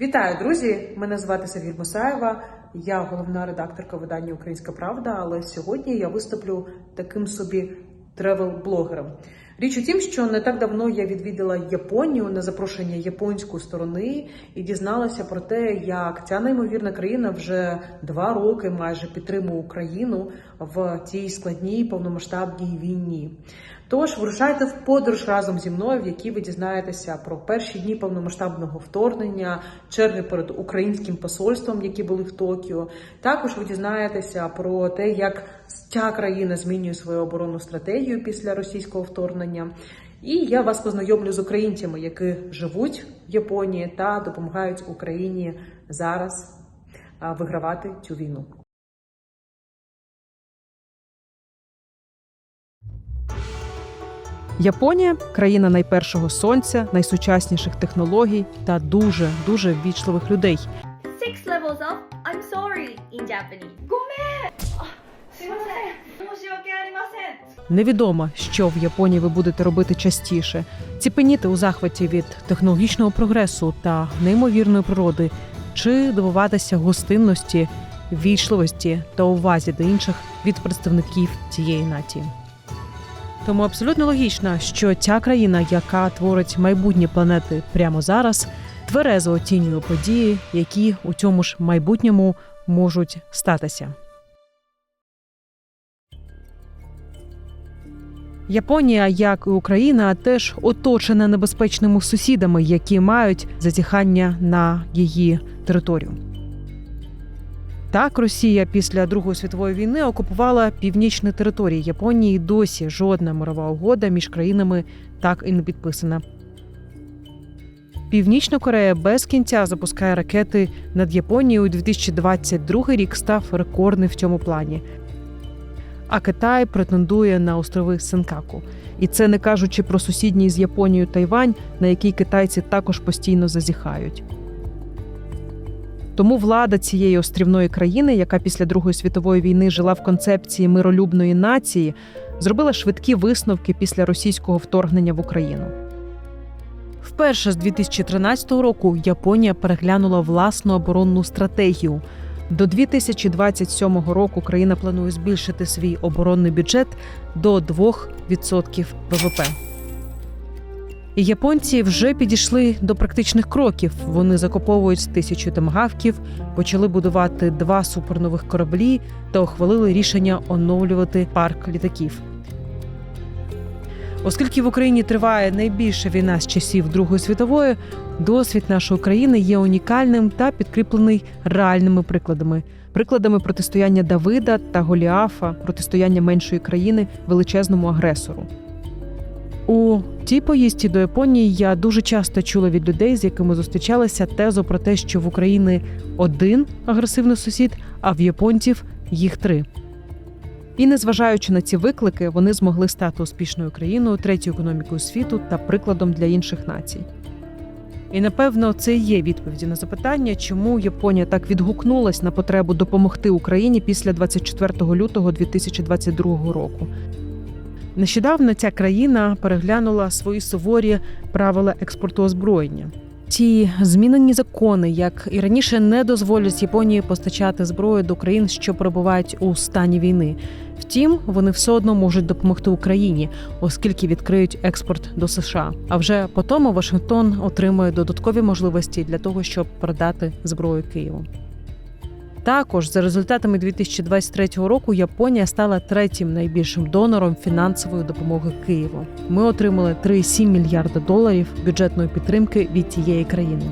Вітаю, друзі! Мене звати Сергій Мусаєва. Я головна редакторка видання Українська Правда. Але сьогодні я виступлю таким собі тревел-блогером. Річ у тім, що не так давно я відвідала Японію на запрошення японської сторони і дізналася про те, як ця неймовірна країна вже два роки майже підтримує Україну в цій складній повномасштабній війні. Тож вирушайте в подорож разом зі мною, в якій ви дізнаєтеся про перші дні повномасштабного вторгнення, черги перед українським посольством, які були в Токіо. Також ви дізнаєтеся про те, як ця країна змінює свою оборонну стратегію після російського вторгнення. І я вас познайомлю з українцями, які живуть в Японії та допомагають Україні зараз вигравати цю війну. Японія країна найпершого сонця, найсучасніших технологій та дуже дуже ввічливих людей. Six levels of I'm sorry in Japanese. Невідомо, що в Японії ви будете робити частіше. Ціпеніти у захваті від технологічного прогресу та неймовірної природи, чи дивуватися гостинності, вічливості та увазі до інших від представників цієї нації. Тому абсолютно логічно, що ця країна, яка творить майбутнє планети прямо зараз, тверезо оцінює події, які у цьому ж майбутньому можуть статися. Японія, як і Україна, теж оточена небезпечними сусідами, які мають зазіхання на її територію. Так, Росія після Другої світової війни окупувала північні території Японії. Досі жодна мирова угода між країнами так і не підписана. Північна Корея без кінця запускає ракети над Японією. У 2022 рік став рекордний в цьому плані. А Китай претендує на острови Сенкаку. І це не кажучи про сусідній з Японією Тайвань, на який китайці також постійно зазіхають. Тому влада цієї острівної країни, яка після Другої світової війни жила в концепції миролюбної нації, зробила швидкі висновки після російського вторгнення в Україну. Вперше з 2013 року Японія переглянула власну оборонну стратегію. До 2027 року країна планує збільшити свій оборонний бюджет до 2% ВВП. Японці вже підійшли до практичних кроків. Вони закуповують тисячу томагавків, почали будувати два супернових кораблі та ухвалили рішення оновлювати парк літаків. Оскільки в Україні триває найбільша війна з часів Другої світової, досвід нашої країни є унікальним та підкріплений реальними прикладами. Прикладами протистояння Давида та Голіафа, протистояння меншої країни величезному агресору. У цій поїздці до Японії я дуже часто чула від людей, з якими зустрічалася тезу про те, що в Україні один агресивний сусід, а в японців їх три. І незважаючи на ці виклики, вони змогли стати успішною країною, третьою економікою світу та прикладом для інших націй. І напевно це і є відповіді на запитання, чому Японія так відгукнулась на потребу допомогти Україні після 24 лютого 2022 року. Нещодавно ця країна переглянула свої суворі правила експорту озброєння. Ці змінені закони, як і раніше, не дозволять Японії постачати зброю до країн, що перебувають у стані війни. Втім, вони все одно можуть допомогти Україні, оскільки відкриють експорт до США. А вже по тому Вашингтон отримує додаткові можливості для того, щоб продати зброю Києву. Також за результатами 2023 року Японія стала третім найбільшим донором фінансової допомоги Києву. Ми отримали 3,7 мільярда доларів бюджетної підтримки від цієї країни.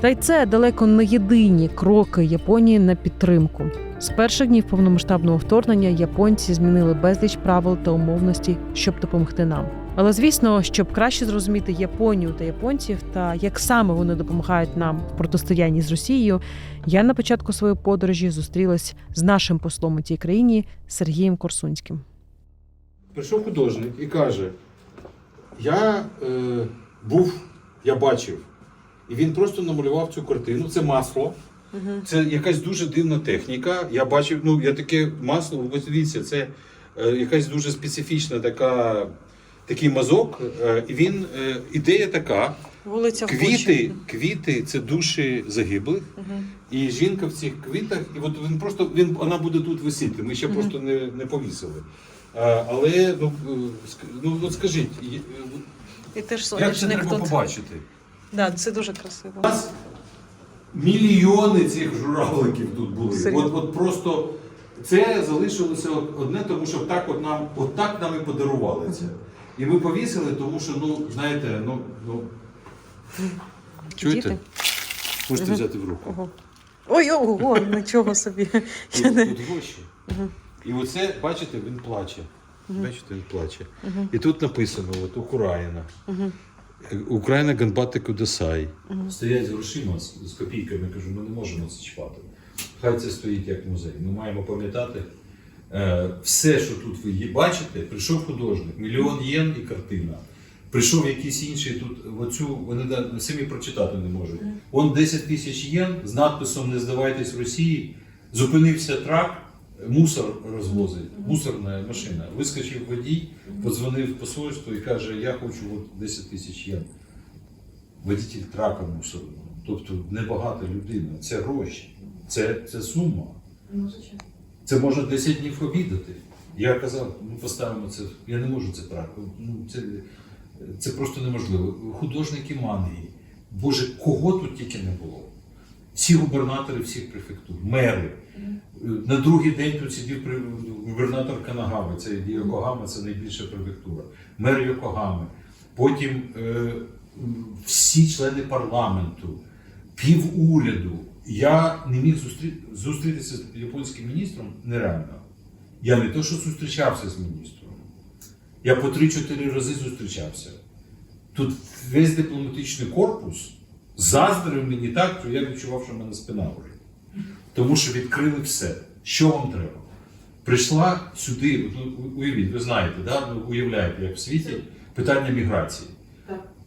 Та й це далеко не єдині кроки Японії на підтримку. З перших днів повномасштабного вторгнення японці змінили безліч правил та умовностей, щоб допомогти нам. Але звісно, щоб краще зрозуміти Японію та японців та як саме вони допомагають нам в протистоянні з Росією, я на початку своєї подорожі зустрілась з нашим послом у цій країні Сергієм Корсунським. Прийшов художник і каже: Я е, був, я бачив. І він просто намалював цю картину. Це масло. Це якась дуже дивна техніка. Я бачив, ну я таке масло, ви дивіться, це е, якась дуже специфічна така, такий мазок. Е, і він, е, ідея така, Вулиця Квіти, квіти це душі загиблих. Угу. І жінка в цих квітах, і от він просто він вона буде тут висіти. Ми ще просто не, не повісили. А, але ну, е, ну от скажіть, І теж як це треба тут. побачити? Да, це дуже красиво. У нас мільйони цих журавликів тут були. Серйозно? От, от просто це залишилося одне, тому що так от нам, от так нам і подарували це. І ми повісили, тому що, ну, знаєте, ну, ну. Чуєте? Діти? Можете взяти в руку. Ого. Ой, ого, нічого собі. Я Тут, не... тут гроші. Мгм. І оце, бачите, він плаче. Бачите, він плаче. Мгм. І тут написано: от Україна. Мгм. Україна Ганбати Кудасай. Стоять з грошима, з, з копійками, кажу, ми не можемо це чіпати. Хай це стоїть як музей. Ми маємо пам'ятати все, що тут ви бачите, прийшов художник, мільйон єн і картина. Прийшов якийсь інший тут, оцю вони самі прочитати не можуть. Он 10 тисяч єн з надписом Не здавайтесь Росії. Зупинився трак, мусор розвозить, мусорна машина. Вискочив водій, подзвонив посольство і каже: Я хочу от 10 тисяч єн. Водитель трака мусорного. Тобто небагата людина. Це гроші, це, це сума. Це можна 10 днів обідати. Я казав, ми поставимо це. Я не можу це брати. Ну, це, це просто неможливо. Художники манії. Боже, кого тут тільки не було. Всі губернатори всіх префектур, мери. На другий день тут сидів губернатор Канагави, це Йокогама, це найбільша префектура. Мер Йокогами. Потім е, всі члени парламенту, півуряду. Я не міг зустрі... зустрітися з японським міністром нереально. Я не то, що зустрічався з міністром. Я по 3-4 рази зустрічався. Тут весь дипломатичний корпус заздрив мені так, що я відчував, що в мене спина горить. Тому що відкрили все. Що вам треба? Прийшла сюди, уявіть, ви знаєте, да? ви уявляєте, як в світі питання міграції.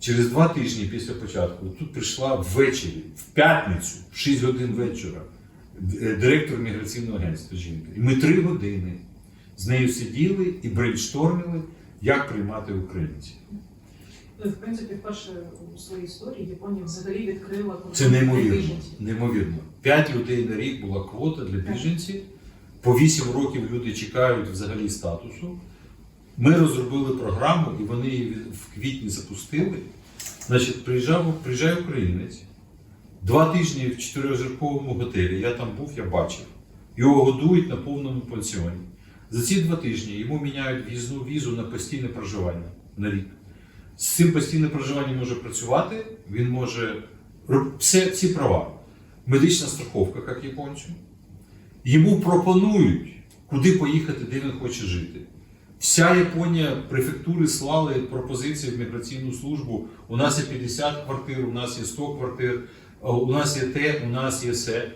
Через два тижні після початку тут прийшла ввечері, в п'ятницю, в 6 годин вечора, директор міграційного агентства жінка. І ми три години з нею сиділи і брейнштормили, як приймати українців. Ну, в принципі, вперше у своїй історії Японія взагалі відкрила Це неймовірно. Неймовірно. П'ять людей на рік була квота для біженців. По вісім років люди чекають взагалі статусу. Ми розробили програму, і вони її в квітні запустили. Значить, приїжджав, приїжджає українець. Два тижні в чотиризірковому готелі. Я там був, я бачив. Його годують на повному пансіоні. За ці два тижні йому міняють в'їзну візу на постійне проживання на рік. З цим постійним проживанням може працювати, він може все, всі права. Медична страховка, як японцю. Йому пропонують, куди поїхати, де він хоче жити. Вся Японія, префектури слали пропозиції в міграційну службу. У нас є 50 квартир, у нас є 100 квартир, у нас є те, у нас є все.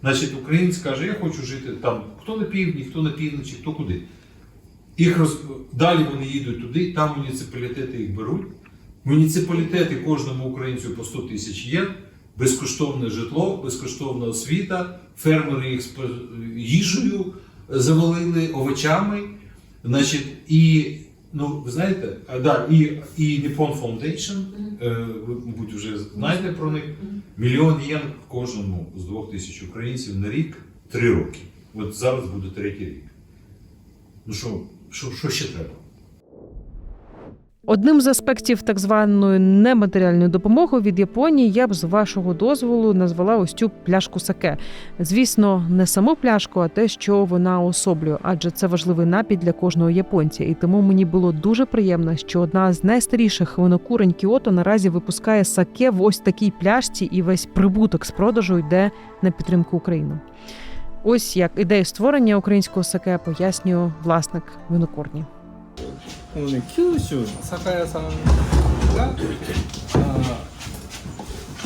Значить, українець каже, я хочу жити там, хто на півдні, хто на півночі, хто куди. Їх роз... Далі вони їдуть туди, там муніципалітети їх беруть. Муніципалітети кожному українцю по 100 тисяч єн, безкоштовне житло, безкоштовна освіта, фермери їх з їжею завалили, овочами. Значить, і, ну, ви знаєте, а, да, і, і Nippon Foundation, е, ви, мабуть, вже знаєте про них, мільйон єн кожному з двох тисяч українців на рік три роки. От зараз буде третій рік. Ну що, що, що ще треба? Одним з аспектів так званої нематеріальної допомоги від Японії я б з вашого дозволу назвала ось цю пляшку саке. Звісно, не саму пляшку, а те, що вона особлює, адже це важливий напій для кожного японця. І тому мені було дуже приємно, що одна з найстаріших винокурень Кіото наразі випускає саке в ось такій пляшці, і весь прибуток з продажу йде на підтримку України. Ось як ідею створення українського саке пояснює власник винокурні. このね九州の酒屋さんが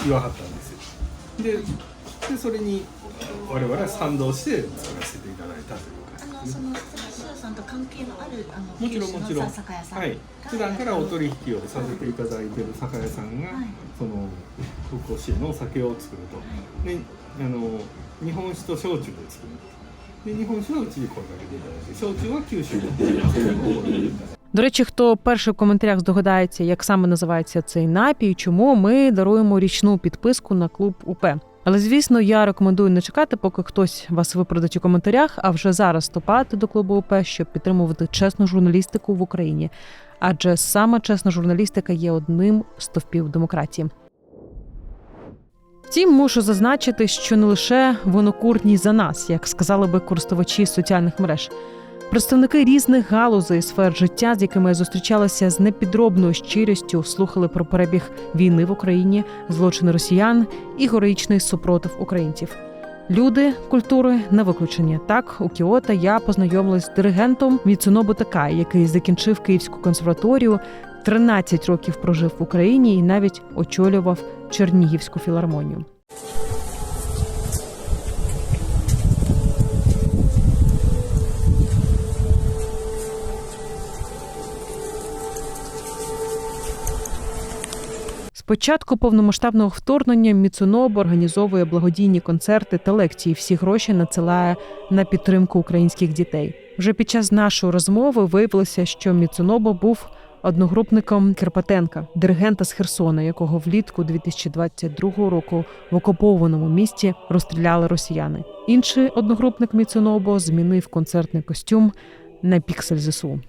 言わはったんですよ。ででそれに我々は賛同して作らせていただいたというあの感じですねさんと関係のあるあのもちろん九州のもちろん。酒屋さんはい。普段からお取引をさせていただいている酒屋さんが、はい。その福岡市の酒を作ると。であの日本酒と焼酎で作るで日本酒はうちに声かけていただいて焼酎は九州で作るという До речі, хто перший в коментарях здогадається, як саме називається цей напій, чому ми даруємо річну підписку на клуб УП. Але звісно, я рекомендую не чекати, поки хтось вас виправдать у коментарях, а вже зараз вступати до клубу УП, щоб підтримувати чесну журналістику в Україні. Адже саме чесна журналістика є одним з стовпів демократії. Втім, мушу зазначити, що не лише воно куртні за нас, як сказали би користувачі соціальних мереж. Представники різних галузей сфер життя, з якими я зустрічалася з непідробною щирістю, слухали про перебіг війни в Україні, злочини росіян і героїчний супротив українців. Люди культури не виключення. Так, у Кіото я познайомилась з диригентом Міцунобу Такай, який закінчив Київську консерваторію, 13 років прожив в Україні і навіть очолював Чернігівську філармонію. Початку повномасштабного вторгнення Міцунобо організовує благодійні концерти та лекції. Всі гроші надсилає на підтримку українських дітей. Вже під час нашої розмови виявилося, що Міцунобо був одногрупником Кирпатенка, диригента з Херсона, якого влітку 2022 року в окупованому місті розстріляли росіяни. Інший одногрупник Міцунобо змінив концертний костюм на піксель ЗСУ.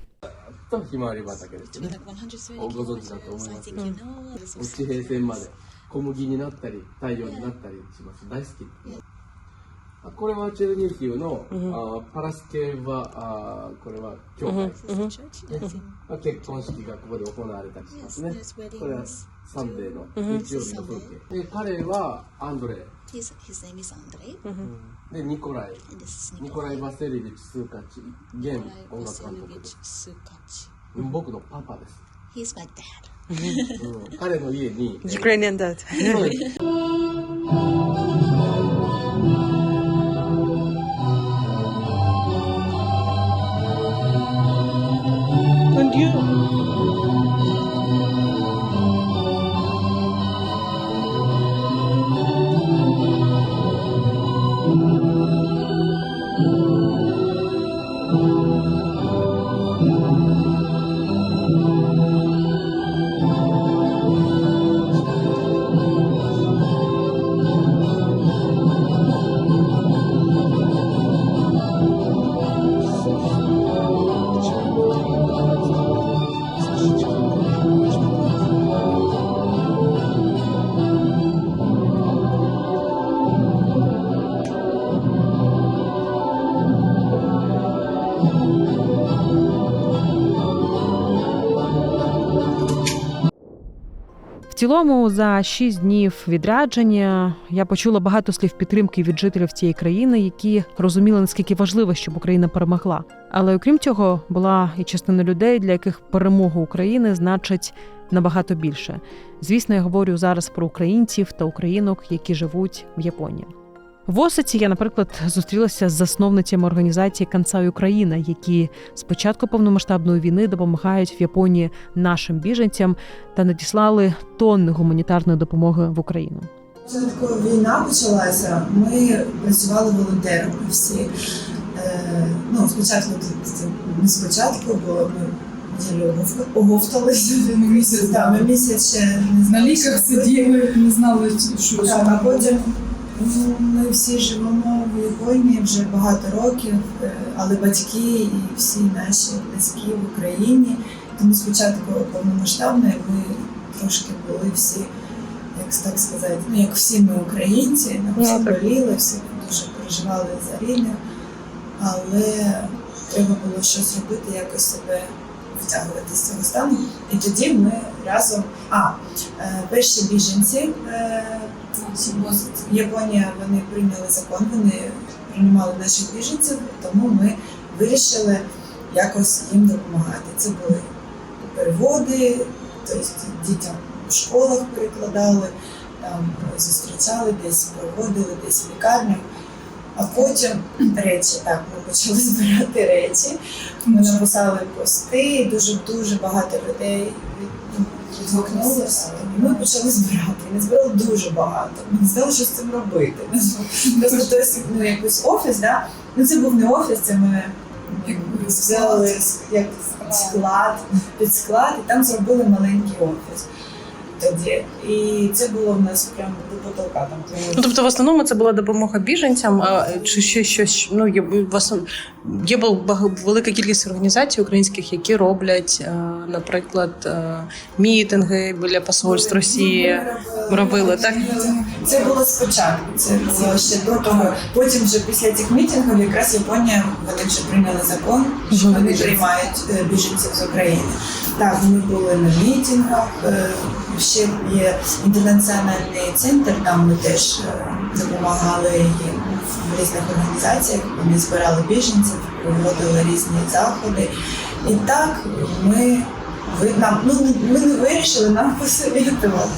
とひまわり畑ですね。ご存知だと思います。地平線まで小麦になったり太陽になったりします。大好き。あこれはチェルニヒウの、あパラスケはあこれは教会ですね、まあ結婚式がここで行われたりしますね。これはサンデーの日曜日の風景。で彼はアンドレ His, his name is Andrei. でニコライ And this is ニコライ・バセリビッチ・スーカチ現 Nikolai 音楽監督.僕のパパです、He's my dad. うん、彼の家に Ukrainian dad. Цілому, за шість днів відрядження я почула багато слів підтримки від жителів цієї країни, які розуміли наскільки важливо, щоб Україна перемогла. Але окрім цього, була і частина людей, для яких перемога України значить набагато більше. Звісно, я говорю зараз про українців та українок, які живуть в Японії. В Осиці я, наприклад, зустрілася з засновницями організації Кансай Україна, які з початку повномасштабної війни допомагають в Японії нашим біженцям та надіслали тонни гуманітарної допомоги в Україну. Коли війна почалася, ми працювали волонтерами всі. Е, ну, спочатку не спочатку, бо ми оговталися місяць. Да, ми місяць ще не На знали, ліках сиділи, не знали, що Так, а потім ми всі живемо в Японії вже багато років, е, але батьки і всі наші близькі в Україні. Тому спочатку повномасштабної ми трошки були всі, як так сказати, ну як всі ми українці, ми всі боліли, всі дуже переживали за рідних, але треба було щось робити, якось себе втягувати з цього стану. І тоді ми разом. А, е, перші біженці е, Японія вони прийняли закон, вони приймали наших біженців, тому ми вирішили якось їм допомагати. Це були переводи, тобто дітям в школах перекладали, там зустрічали, десь проводили, десь в лікарнях. А потім речі, так, ми почали збирати речі. Ми написали пости, дуже дуже багато людей відгукнулося. І ми почали збирати. Ми збирали дуже багато. Ми не знали, що з цим робити. Просто ну, якийсь офіс, да? ну це був не офіс, це ми взяли як склад, під склад, і там зробили маленький офіс тоді. І це було в нас прямо до потолка. Там Ну, тобто, в основному це була допомога біженцям, а чи ще щось ну є в основ... є велика кількість організацій українських, які роблять, е, наприклад, е, мітинги біля посольств Росії. Робили, так? Це було спочатку, це було ще до того. Потім вже після цих мітингів якраз Японія вони вже прийняли закон, що вони приймають е, біженців з України. Так, ми були на мітингах. е, Ще є інтернаціональний центр, там ми теж е, допомагали їм в різних організаціях. Вони збирали біженців, проводили різні заходи. І так ми ви нам ну ми не вирішили, нам посовітували.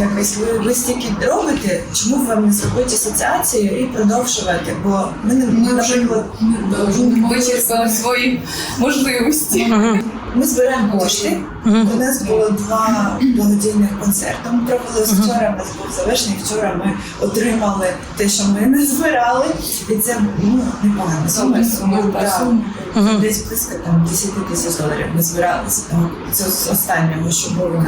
Якось ви, ви стільки робите, чому б вам не зробити асоціацію і продовжувати? Бо ми не ми, наприклад, вичерпали свої можливості. ми збираємо кошти. У нас було два благодійних концерти. Ми провели вчора. У нас був завершений. Вчора ми отримали те, що ми не збирали, і це ну непогано. Сума сума да, десь близько там 10 тисяч доларів. Ми збирали з того це з останнього, що було.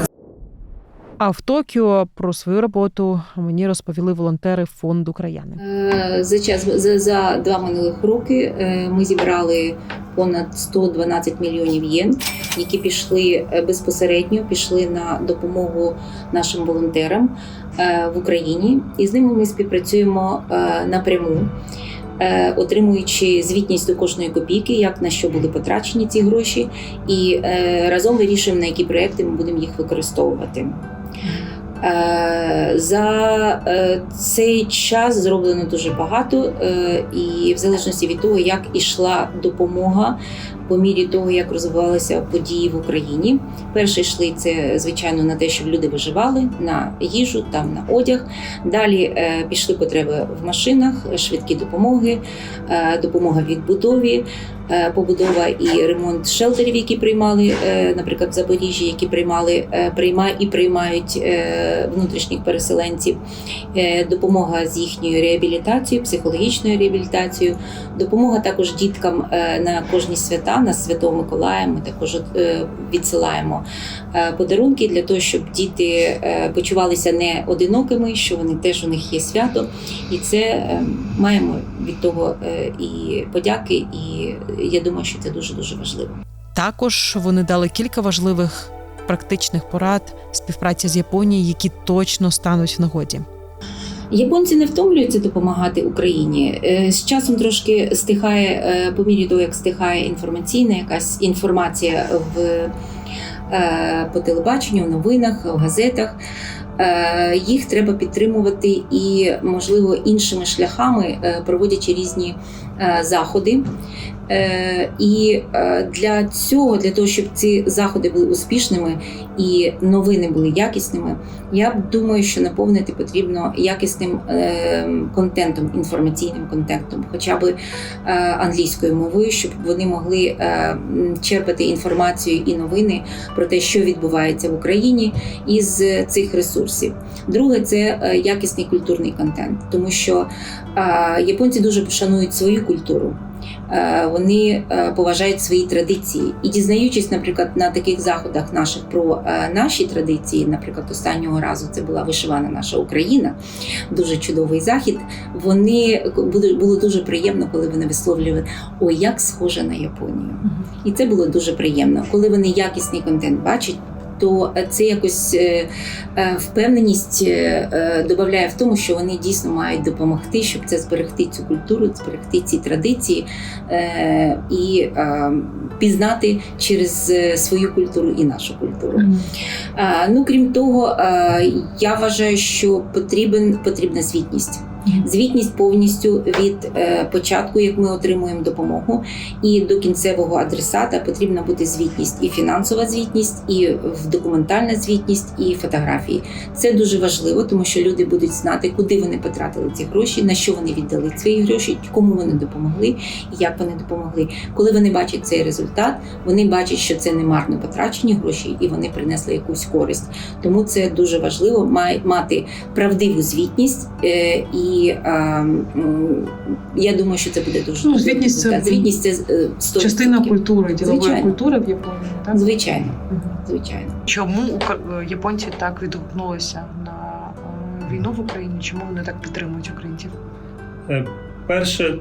А в Токіо про свою роботу мені розповіли волонтери фонду краяни. Е, За час за, за два минулих роки е, ми зібрали понад 112 мільйонів єн, які пішли е, безпосередньо пішли на допомогу нашим волонтерам в Україні, і з ними ми співпрацюємо напряму. Е, Отримуючи звітність до кожної копійки, як на що були потрачені ці гроші, і е, разом вирішуємо, на які проекти ми будемо їх використовувати. Е, За цей час зроблено дуже багато, і в залежності від того, як ішла допомога по мірі того, як розвивалися події в Україні. Перші йшли це, звичайно, на те, щоб люди виживали на їжу, там на одяг. Далі е, пішли потреби в машинах, швидкі допомоги, е, допомога в відбудові. е, Побудова і ремонт шелтерів, які приймали, е, наприклад, в Запоріжжі, які приймали, е, прийма і приймають е, внутрішніх переселенців, Е, допомога з їхньою реабілітацією, психологічною реабілітацією, допомога також діткам е, на кожні свята, на Святого Миколая. Ми також е, відсилаємо е, подарунки для того, щоб діти е, почувалися не одинокими, що вони теж у них є свято, і це маємо від того і подяки, і я думаю, що це дуже дуже важливо. Також вони дали кілька важливих практичних порад співпраці з Японією, які точно стануть в нагоді. Японці не втомлюються допомагати Україні. Е, З часом трошки стихає е, по мірі того, як стихає інформаційна якась інформація в е, по телебаченню, в новинах, в газетах. Їх треба підтримувати і, можливо, іншими шляхами, проводячи різні заходи. Е, І е, для цього, для того, щоб ці заходи були успішними і новини були якісними, я думаю, що наповнити потрібно якісним е, контентом, інформаційним контентом, хоча б англійською мовою, щоб вони могли черпати інформацію і новини про те, що відбувається в Україні із цих ресурсів. Друге, це якісний культурний контент, тому що японці дуже пошанують свою культуру. Е, Вони е, поважають свої традиції і дізнаючись, наприклад, на таких заходах наших про е, наші традиції, наприклад, останнього разу це була вишивана наша Україна, дуже чудовий захід. Вони було- було дуже приємно, коли вони висловлювали ой, як схоже на Японію. І це було дуже приємно. Коли вони якісний контент бачать, то це якось е, е, впевненість е, додає в тому, що вони дійсно мають допомогти, щоб це зберегти цю культуру, зберегти ці традиції і пізнати через свою культуру і нашу культуру. Ну крім того, я вважаю, що потрібен потрібна звітність. Звітність повністю від е, початку, як ми отримуємо допомогу, і до кінцевого адресата потрібна бути звітність і фінансова звітність, і в- документальна звітність, і фотографії. Це дуже важливо, тому що люди будуть знати, куди вони потратили ці гроші, на що вони віддали свої гроші, кому вони допомогли, і як вони допомогли. Коли вони бачать цей результат, вони бачать, що це не марно потрачені гроші, і вони принесли якусь користь. Тому це дуже важливо мати правдиву звітність е, і і е, я думаю, що це буде дуже Ну, звітність це- звітність це е, 100%. Частина культури, ділової Звичайно. культури в Японії, так? Звичайно, звичайно. Чому японці так відгукнулися на е, війну в Україні? Чому вони так підтримують українців? Е, Перше,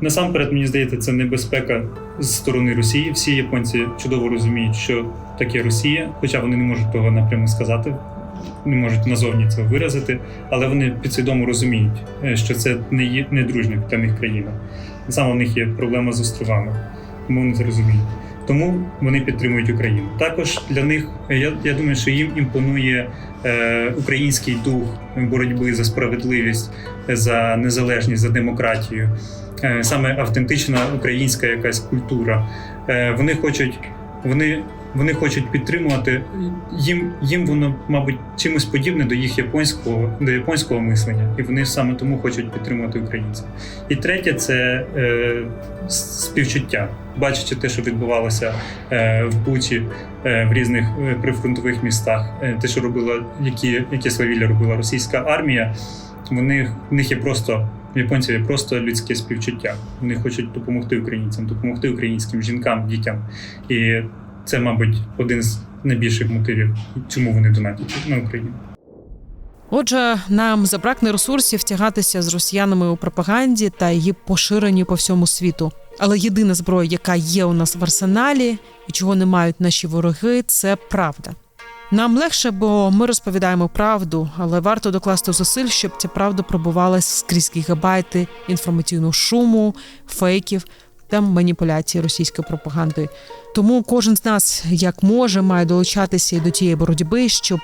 насамперед, мені здається, це небезпека з сторони Росії. Всі японці чудово розуміють, що таке Росія, хоча вони не можуть того напряму сказати, не можуть назовні це виразити, але вони підсвідомо розуміють, е, що це не є не дружня для них країна. Саме в них є проблема з островами, тому вони це розуміють. Тому вони підтримують Україну. Також для них е, я, я думаю, що їм імпонує е, український дух боротьби за справедливість, за незалежність, за демократію, Е, саме автентична українська якась культура. Е, Вони хочуть, вони, вони хочуть підтримувати їм, їм воно, мабуть, чимось подібне до їх японського, до японського мислення, і вони саме тому хочуть підтримувати українців. І третє це е, співчуття, бачачи те, що відбувалося е, в Бучі, е, в різних е, прифронтових містах, е, те, що робила, які, які свавілля робила російська армія. Вони в них є просто японців є просто людське співчуття. Вони хочуть допомогти українцям, допомогти українським жінкам, дітям. І це, мабуть, один з найбільших мотивів, чому вони донатять на Україну. Отже, нам забракне ресурсів тягатися з росіянами у пропаганді та її поширенні по всьому світу. Але єдина зброя, яка є у нас в арсеналі, і чого не мають наші вороги, це правда. Нам легше, бо ми розповідаємо правду, але варто докласти зусиль, щоб ця правда пробувалась скрізь гігабайти інформаційного шуму, фейків та маніпуляцій російською пропагандою. Тому кожен з нас, як може, має долучатися до тієї боротьби, щоб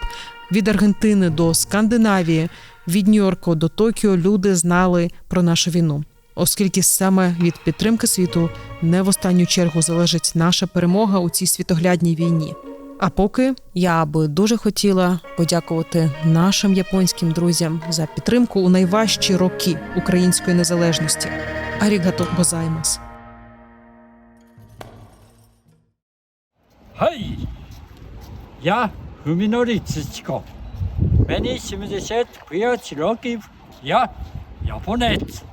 від Аргентини до Скандинавії, від Нью-Йорку до Токіо люди знали про нашу війну, оскільки саме від підтримки світу не в останню чергу залежить наша перемога у цій світоглядній війні. А поки я би дуже хотіла подякувати нашим японським друзям за підтримку у найважчі роки української незалежності. Арігато гозаймас. はい。Я Фуминори Цичко. Many 70 плюс років я японець.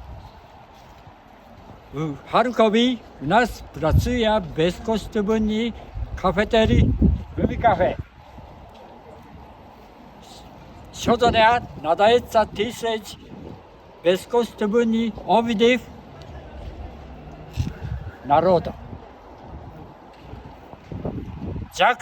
У Харкові у нас працює безкоштовні кафетерій Фумі кафе. Щодня надається тисяч безкоштовні обідів народу. Já